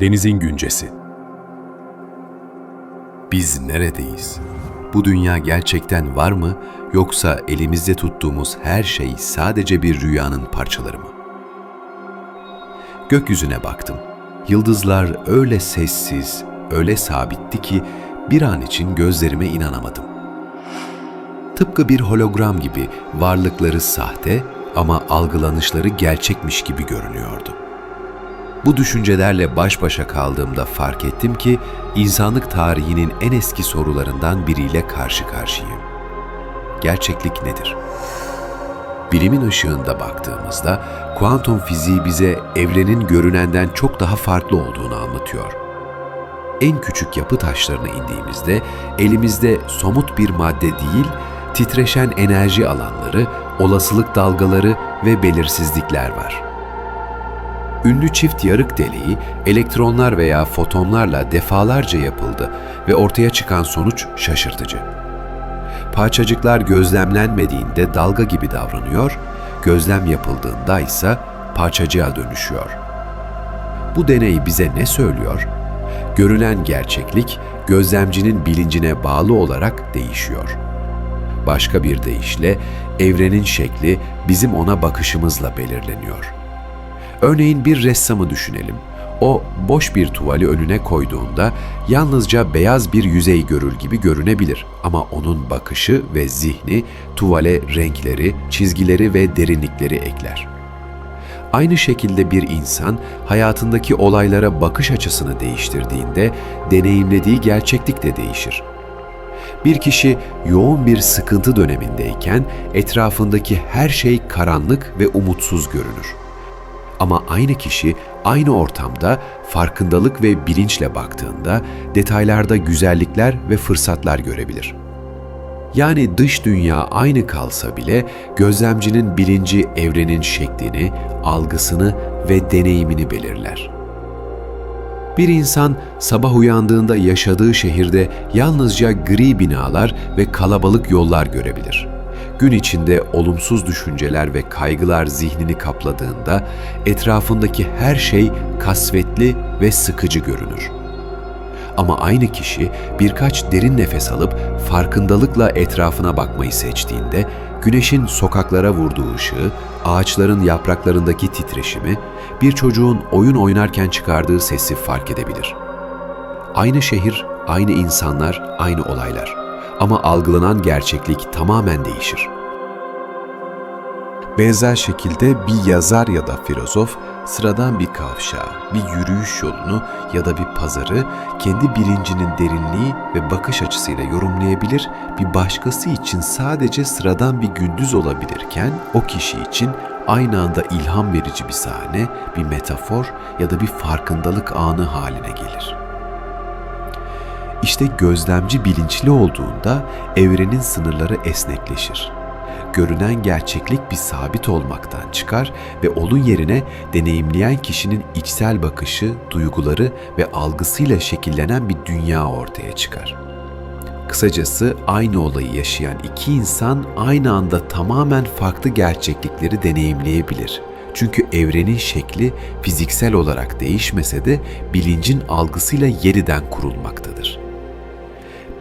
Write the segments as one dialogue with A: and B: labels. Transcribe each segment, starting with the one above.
A: Denizin Güncesi
B: Biz neredeyiz? Bu dünya gerçekten var mı yoksa elimizde tuttuğumuz her şey sadece bir rüyanın parçaları mı? Gökyüzüne baktım. Yıldızlar öyle sessiz, öyle sabitti ki bir an için gözlerime inanamadım. Tıpkı bir hologram gibi varlıkları sahte ama algılanışları gerçekmiş gibi görünüyordu. Bu düşüncelerle baş başa kaldığımda fark ettim ki insanlık tarihinin en eski sorularından biriyle karşı karşıyayım. Gerçeklik nedir? Bilimin ışığında baktığımızda kuantum fiziği bize evrenin görünenden çok daha farklı olduğunu anlatıyor. En küçük yapı taşlarına indiğimizde elimizde somut bir madde değil, titreşen enerji alanları, olasılık dalgaları ve belirsizlikler var.'' Ünlü çift yarık deliği elektronlar veya fotonlarla defalarca yapıldı ve ortaya çıkan sonuç şaşırtıcı. Parçacıklar gözlemlenmediğinde dalga gibi davranıyor, gözlem yapıldığında ise parçacığa dönüşüyor. Bu deney bize ne söylüyor? Görünen gerçeklik gözlemcinin bilincine bağlı olarak değişiyor. Başka bir deyişle evrenin şekli bizim ona bakışımızla belirleniyor.'' Örneğin bir ressamı düşünelim. O boş bir tuvali önüne koyduğunda yalnızca beyaz bir yüzey görür gibi görünebilir ama onun bakışı ve zihni tuvale renkleri, çizgileri ve derinlikleri ekler. Aynı şekilde bir insan hayatındaki olaylara bakış açısını değiştirdiğinde deneyimlediği gerçeklik de değişir. Bir kişi yoğun bir sıkıntı dönemindeyken etrafındaki her şey karanlık ve umutsuz görünür. Ama aynı kişi aynı ortamda farkındalık ve bilinçle baktığında detaylarda güzellikler ve fırsatlar görebilir. Yani dış dünya aynı kalsa bile gözlemcinin bilinci evrenin şeklini, algısını ve deneyimini belirler. Bir insan sabah uyandığında yaşadığı şehirde yalnızca gri binalar ve kalabalık yollar görebilir gün içinde olumsuz düşünceler ve kaygılar zihnini kapladığında etrafındaki her şey kasvetli ve sıkıcı görünür. Ama aynı kişi birkaç derin nefes alıp farkındalıkla etrafına bakmayı seçtiğinde güneşin sokaklara vurduğu ışığı, ağaçların yapraklarındaki titreşimi, bir çocuğun oyun oynarken çıkardığı sesi fark edebilir. Aynı şehir, aynı insanlar, aynı olaylar ama algılanan gerçeklik tamamen değişir.
C: Benzer şekilde bir yazar ya da filozof sıradan bir kavşağı, bir yürüyüş yolunu ya da bir pazarı kendi bilincinin derinliği ve bakış açısıyla yorumlayabilir, bir başkası için sadece sıradan bir gündüz olabilirken o kişi için aynı anda ilham verici bir sahne, bir metafor ya da bir farkındalık anı haline gelir.'' İşte gözlemci bilinçli olduğunda evrenin sınırları esnekleşir. Görünen gerçeklik bir sabit olmaktan çıkar ve onun yerine deneyimleyen kişinin içsel bakışı, duyguları ve algısıyla şekillenen bir dünya ortaya çıkar. Kısacası aynı olayı yaşayan iki insan aynı anda tamamen farklı gerçeklikleri deneyimleyebilir. Çünkü evrenin şekli fiziksel olarak değişmese de bilincin algısıyla yeniden kurulmaktadır.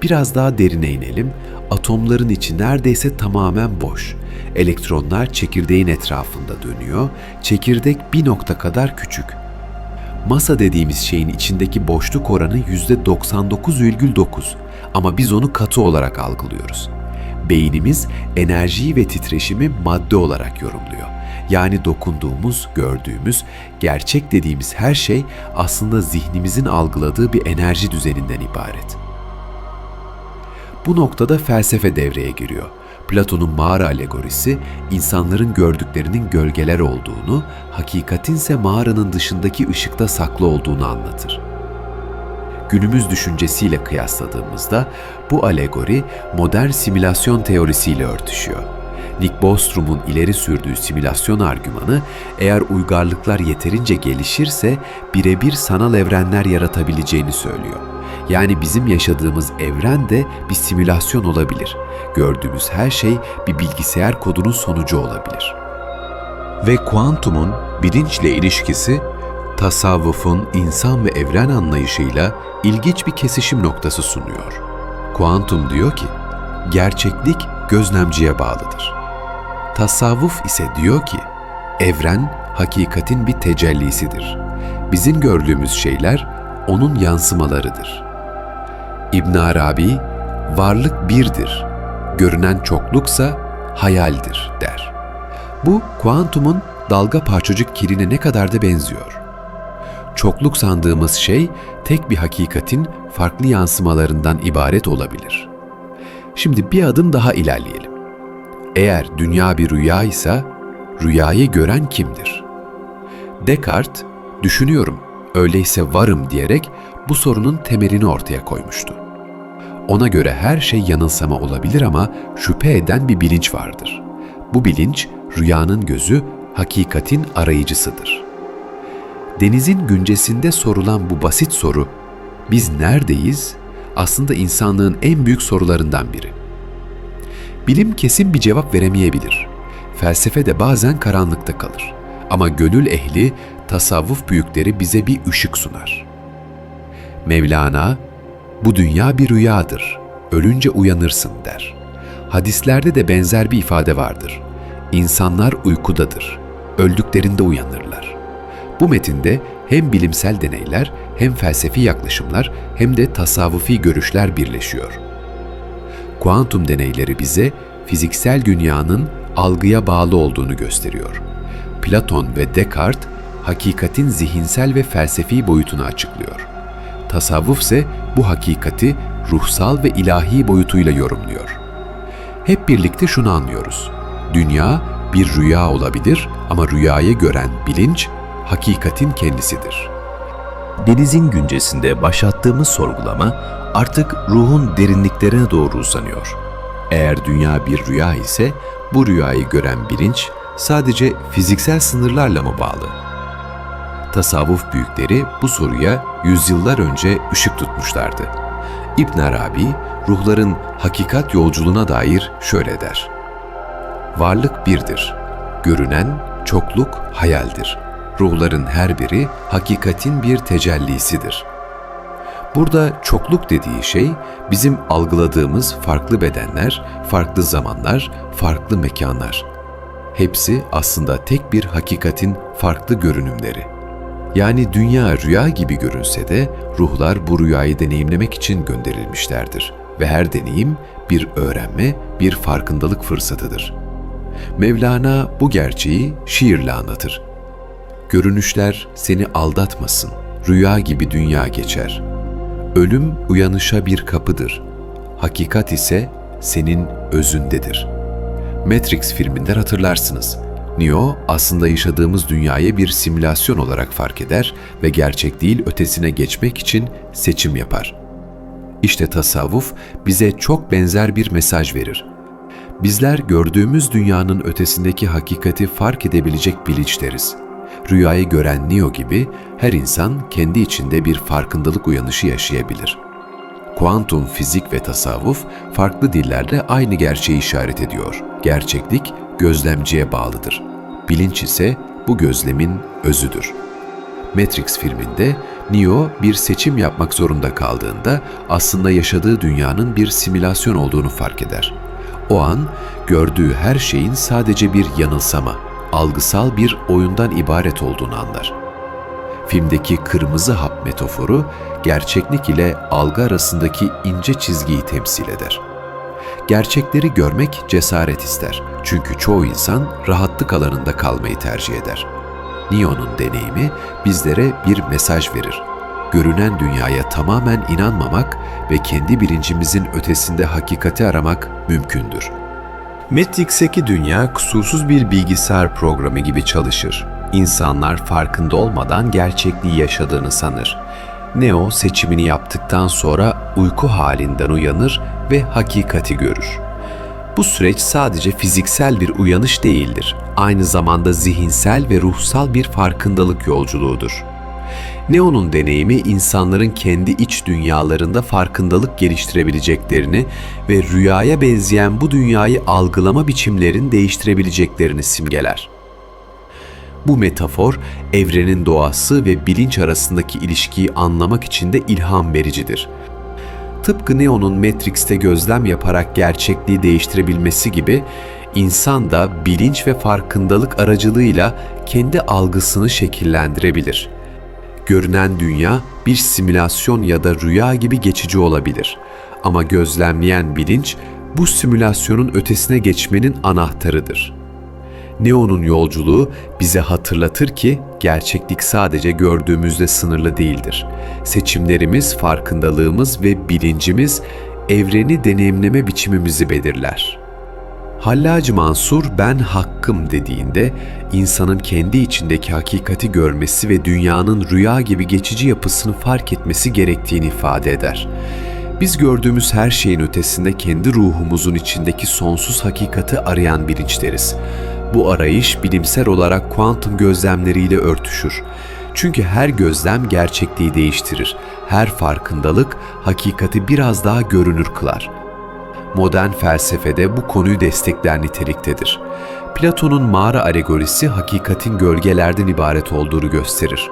C: Biraz daha derine inelim. Atomların içi neredeyse tamamen boş. Elektronlar çekirdeğin etrafında dönüyor. Çekirdek bir nokta kadar küçük. Masa dediğimiz şeyin içindeki boşluk oranı %99,9 ama biz onu katı olarak algılıyoruz. Beynimiz enerjiyi ve titreşimi madde olarak yorumluyor. Yani dokunduğumuz, gördüğümüz, gerçek dediğimiz her şey aslında zihnimizin algıladığı bir enerji düzeninden ibaret. Bu noktada felsefe devreye giriyor. Platon'un mağara alegorisi, insanların gördüklerinin gölgeler olduğunu, hakikatin ise mağaranın dışındaki ışıkta saklı olduğunu anlatır. Günümüz düşüncesiyle kıyasladığımızda bu alegori modern simülasyon teorisiyle örtüşüyor. Nick Bostrom'un ileri sürdüğü simülasyon argümanı, eğer uygarlıklar yeterince gelişirse birebir sanal evrenler yaratabileceğini söylüyor. Yani bizim yaşadığımız evren de bir simülasyon olabilir. Gördüğümüz her şey bir bilgisayar kodunun sonucu olabilir.
D: Ve kuantumun bilinçle ilişkisi
B: tasavvufun insan ve evren anlayışıyla ilginç bir kesişim noktası sunuyor. Kuantum diyor ki, gerçeklik gözlemciye bağlıdır. Tasavvuf ise diyor ki, evren hakikatin bir tecellisidir. Bizim gördüğümüz şeyler onun yansımalarıdır. İbn Arabi, varlık birdir, görünen çokluksa hayaldir der. Bu kuantumun dalga parçacık kirine ne kadar da benziyor. Çokluk sandığımız şey tek bir hakikatin farklı yansımalarından ibaret olabilir. Şimdi bir adım daha ilerleyelim. Eğer dünya bir rüya ise rüyayı gören kimdir? Descartes, düşünüyorum, öyleyse varım diyerek bu sorunun temelini ortaya koymuştu. Ona göre her şey yanılsama olabilir ama şüphe eden bir bilinç vardır. Bu bilinç rüyanın gözü, hakikatin arayıcısıdır. Denizin güncesinde sorulan bu basit soru, biz neredeyiz? Aslında insanlığın en büyük sorularından biri. Bilim kesin bir cevap veremeyebilir. Felsefe de bazen karanlıkta kalır. Ama gönül ehli, tasavvuf büyükleri bize bir ışık sunar. Mevlana, bu dünya bir rüyadır, ölünce uyanırsın der. Hadislerde de benzer bir ifade vardır. İnsanlar uykudadır, öldüklerinde uyanırlar. Bu metinde hem bilimsel deneyler, hem felsefi yaklaşımlar, hem de tasavvufi görüşler birleşiyor. Kuantum deneyleri bize fiziksel dünyanın algıya bağlı olduğunu gösteriyor. Platon ve Descartes hakikatin zihinsel ve felsefi boyutunu açıklıyor. Tasavvuf ise bu hakikati ruhsal ve ilahi boyutuyla yorumluyor. Hep birlikte şunu anlıyoruz. Dünya bir rüya olabilir ama rüyayı gören bilinç hakikatin kendisidir.
A: Denizin güncesinde başlattığımız sorgulama artık ruhun derinliklerine doğru uzanıyor.
B: Eğer dünya bir rüya ise bu rüyayı gören bilinç sadece fiziksel sınırlarla mı bağlı? Tasavvuf büyükleri bu soruya yüzyıllar önce ışık tutmuşlardı. İbn Arabi, ruhların hakikat yolculuğuna dair şöyle der. Varlık birdir. Görünen çokluk hayaldir. Ruhların her biri hakikatin bir tecellisidir. Burada çokluk dediği şey bizim algıladığımız farklı bedenler, farklı zamanlar, farklı mekanlar. Hepsi aslında tek bir hakikatin farklı görünümleri. Yani dünya rüya gibi görünse de ruhlar bu rüyayı deneyimlemek için gönderilmişlerdir ve her deneyim bir öğrenme, bir farkındalık fırsatıdır. Mevlana bu gerçeği şiirle anlatır. Görünüşler seni aldatmasın, rüya gibi dünya geçer. Ölüm uyanışa bir kapıdır. Hakikat ise senin özündedir. Matrix filminden hatırlarsınız. Neo aslında yaşadığımız dünyayı bir simülasyon olarak fark eder ve gerçek değil ötesine geçmek için seçim yapar. İşte tasavvuf bize çok benzer bir mesaj verir. Bizler gördüğümüz dünyanın ötesindeki hakikati fark edebilecek bilinçleriz. Rüyayı gören Neo gibi her insan kendi içinde bir farkındalık uyanışı yaşayabilir. Kuantum fizik ve tasavvuf farklı dillerde aynı gerçeği işaret ediyor. Gerçeklik gözlemciye bağlıdır. Bilinç ise bu gözlemin özüdür. Matrix filminde Neo bir seçim yapmak zorunda kaldığında aslında yaşadığı dünyanın bir simülasyon olduğunu fark eder. O an gördüğü her şeyin sadece bir yanılsama, algısal bir oyundan ibaret olduğunu anlar. Filmdeki kırmızı hap metaforu gerçeklik ile algı arasındaki ince çizgiyi temsil eder. Gerçekleri görmek cesaret ister. Çünkü çoğu insan rahatlık alanında kalmayı tercih eder. Neo'nun deneyimi bizlere bir mesaj verir. Görünen dünyaya tamamen inanmamak ve kendi bilincimizin ötesinde hakikati aramak mümkündür.
C: Matrix'teki dünya kusursuz bir bilgisayar programı gibi çalışır. İnsanlar farkında olmadan gerçekliği yaşadığını sanır. Neo seçimini yaptıktan sonra uyku halinden uyanır ve hakikati görür. Bu süreç sadece fiziksel bir uyanış değildir. Aynı zamanda zihinsel ve ruhsal bir farkındalık yolculuğudur. Neo'nun deneyimi insanların kendi iç dünyalarında farkındalık geliştirebileceklerini ve rüyaya benzeyen bu dünyayı algılama biçimlerini değiştirebileceklerini simgeler. Bu metafor evrenin doğası ve bilinç arasındaki ilişkiyi anlamak için de ilham vericidir. Tıpkı Neo'nun Matrix'te gözlem yaparak gerçekliği değiştirebilmesi gibi insan da bilinç ve farkındalık aracılığıyla kendi algısını şekillendirebilir. Görünen dünya bir simülasyon ya da rüya gibi geçici olabilir. Ama gözlemleyen bilinç bu simülasyonun ötesine geçmenin anahtarıdır. Neo'nun yolculuğu bize hatırlatır ki gerçeklik sadece gördüğümüzde sınırlı değildir. Seçimlerimiz, farkındalığımız ve bilincimiz evreni deneyimleme biçimimizi belirler. Hallacı Mansur ben hakkım dediğinde insanın kendi içindeki hakikati görmesi ve dünyanın rüya gibi geçici yapısını fark etmesi gerektiğini ifade eder. Biz gördüğümüz her şeyin ötesinde kendi ruhumuzun içindeki sonsuz hakikati arayan bilinçleriz. Bu arayış bilimsel olarak kuantum gözlemleriyle örtüşür. Çünkü her gözlem gerçekliği değiştirir. Her farkındalık hakikati biraz daha görünür kılar. Modern felsefede bu konuyu destekler niteliktedir. Platon'un mağara alegorisi hakikatin gölgelerden ibaret olduğunu gösterir.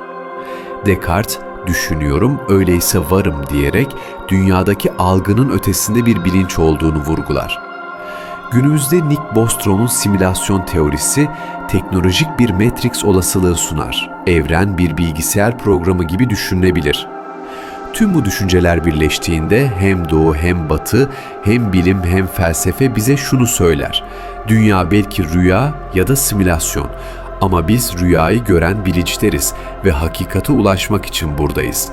C: Descartes, düşünüyorum öyleyse varım diyerek dünyadaki algının ötesinde bir bilinç olduğunu vurgular. Günümüzde Nick Bostrom'un simülasyon teorisi teknolojik bir Matrix olasılığı sunar. Evren bir bilgisayar programı gibi düşünülebilir. Tüm bu düşünceler birleştiğinde hem doğu hem batı, hem bilim hem felsefe bize şunu söyler. Dünya belki rüya ya da simülasyon ama biz rüyayı gören bilinçleriz ve hakikate ulaşmak için buradayız.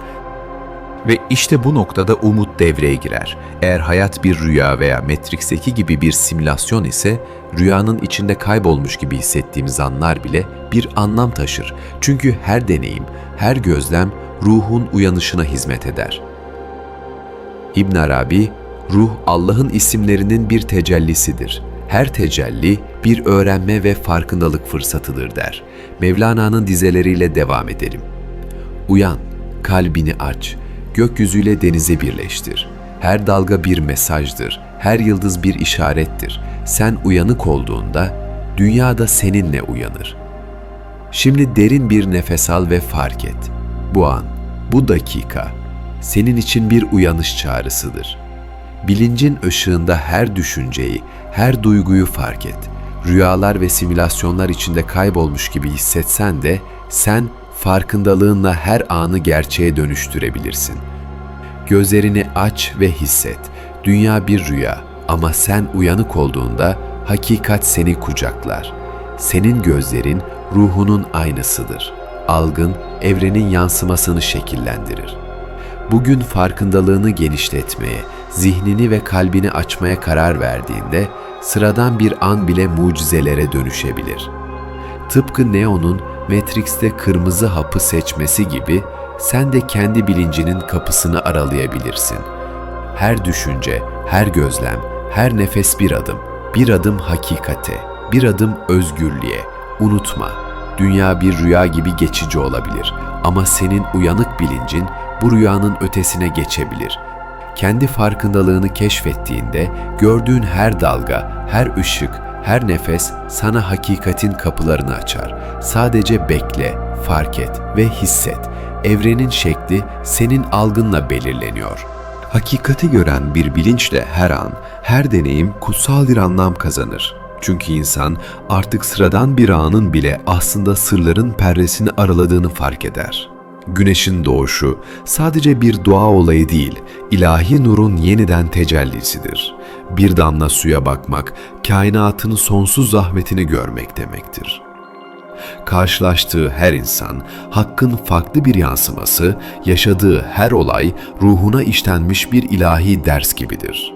A: Ve işte bu noktada umut devreye girer. Eğer hayat bir rüya veya Matrix'teki gibi bir simülasyon ise rüyanın içinde kaybolmuş gibi hissettiğimiz anlar bile bir anlam taşır. Çünkü her deneyim, her gözlem ruhun uyanışına hizmet eder. İbn Arabi, ruh Allah'ın isimlerinin bir tecellisidir. Her tecelli bir öğrenme ve farkındalık fırsatıdır der. Mevlana'nın dizeleriyle devam edelim. Uyan, kalbini aç, gökyüzüyle denize birleştir. Her dalga bir mesajdır, her yıldız bir işarettir. Sen uyanık olduğunda dünya da seninle uyanır. Şimdi derin bir nefes al ve fark et. Bu an, bu dakika senin için bir uyanış çağrısıdır. Bilincin ışığında her düşünceyi, her duyguyu fark et. Rüyalar ve simülasyonlar içinde kaybolmuş gibi hissetsen de sen farkındalığınla her anı gerçeğe dönüştürebilirsin. Gözlerini aç ve hisset. Dünya bir rüya ama sen uyanık olduğunda hakikat seni kucaklar. Senin gözlerin ruhunun aynasıdır. Algın evrenin yansımasını şekillendirir. Bugün farkındalığını genişletmeye, zihnini ve kalbini açmaya karar verdiğinde sıradan bir an bile mucizelere dönüşebilir. Tıpkı Neo'nun Matrix'te kırmızı hapı seçmesi gibi sen de kendi bilincinin kapısını aralayabilirsin. Her düşünce, her gözlem, her nefes bir adım, bir adım hakikate, bir adım özgürlüğe. Unutma, dünya bir rüya gibi geçici olabilir ama senin uyanık bilincin bu rüyanın ötesine geçebilir. Kendi farkındalığını keşfettiğinde gördüğün her dalga, her ışık, her nefes sana hakikatin kapılarını açar. Sadece bekle, fark et ve hisset. Evrenin şekli senin algınla belirleniyor.
C: Hakikati gören bir bilinçle her an, her deneyim kutsal bir anlam kazanır. Çünkü insan artık sıradan bir anın bile aslında sırların perresini araladığını fark eder. Güneşin doğuşu sadece bir doğa olayı değil, ilahi nurun yeniden tecellisidir. Bir damla suya bakmak, kainatın sonsuz zahmetini görmek demektir. Karşılaştığı her insan, hakkın farklı bir yansıması, yaşadığı her olay ruhuna işlenmiş bir ilahi ders gibidir.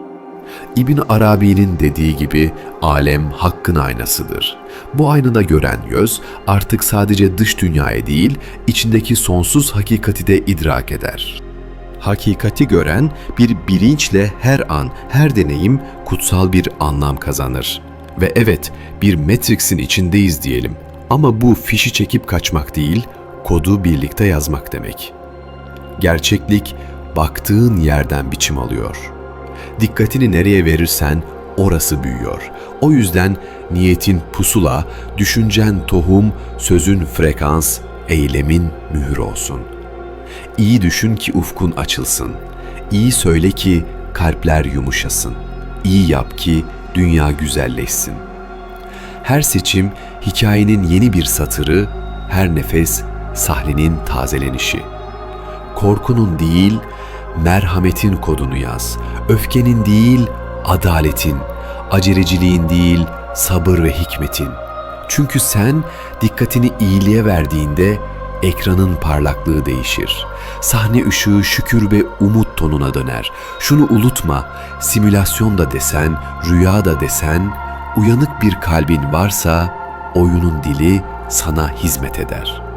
C: İbn Arabi'nin dediği gibi alem hakkın aynasıdır. Bu aynada gören göz artık sadece dış dünyayı değil, içindeki sonsuz hakikati de idrak eder. Hakikati gören bir bilinçle her an, her deneyim kutsal bir anlam kazanır. Ve evet, bir Matrix'in içindeyiz diyelim. Ama bu fişi çekip kaçmak değil, kodu birlikte yazmak demek. Gerçeklik baktığın yerden biçim alıyor. Dikkatini nereye verirsen
B: orası büyüyor. O yüzden niyetin pusula, düşüncen tohum, sözün frekans, eylemin mühür olsun. İyi düşün ki ufkun açılsın. İyi söyle ki kalpler yumuşasın. İyi yap ki dünya güzelleşsin. Her seçim hikayenin yeni bir satırı, her nefes sahnenin tazelenişi. Korkunun değil, merhametin kodunu yaz. Öfkenin değil, adaletin. Aceleciliğin değil, sabır ve hikmetin. Çünkü sen dikkatini iyiliğe verdiğinde ekranın parlaklığı değişir. Sahne ışığı şükür ve umut tonuna döner. Şunu unutma, simülasyon da desen, rüya da desen, uyanık bir kalbin varsa oyunun dili sana hizmet eder.''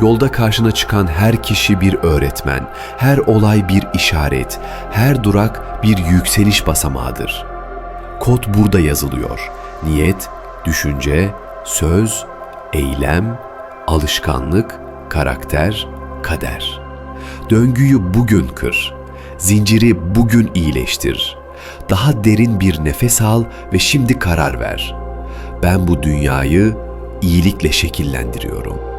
B: Yolda karşına çıkan her kişi bir öğretmen, her olay bir işaret, her durak bir yükseliş basamağıdır. Kod burada yazılıyor. Niyet, düşünce, söz, eylem, alışkanlık, karakter, kader. Döngüyü bugün kır. Zinciri bugün iyileştir. Daha derin bir nefes al ve şimdi karar ver. Ben bu dünyayı iyilikle şekillendiriyorum.''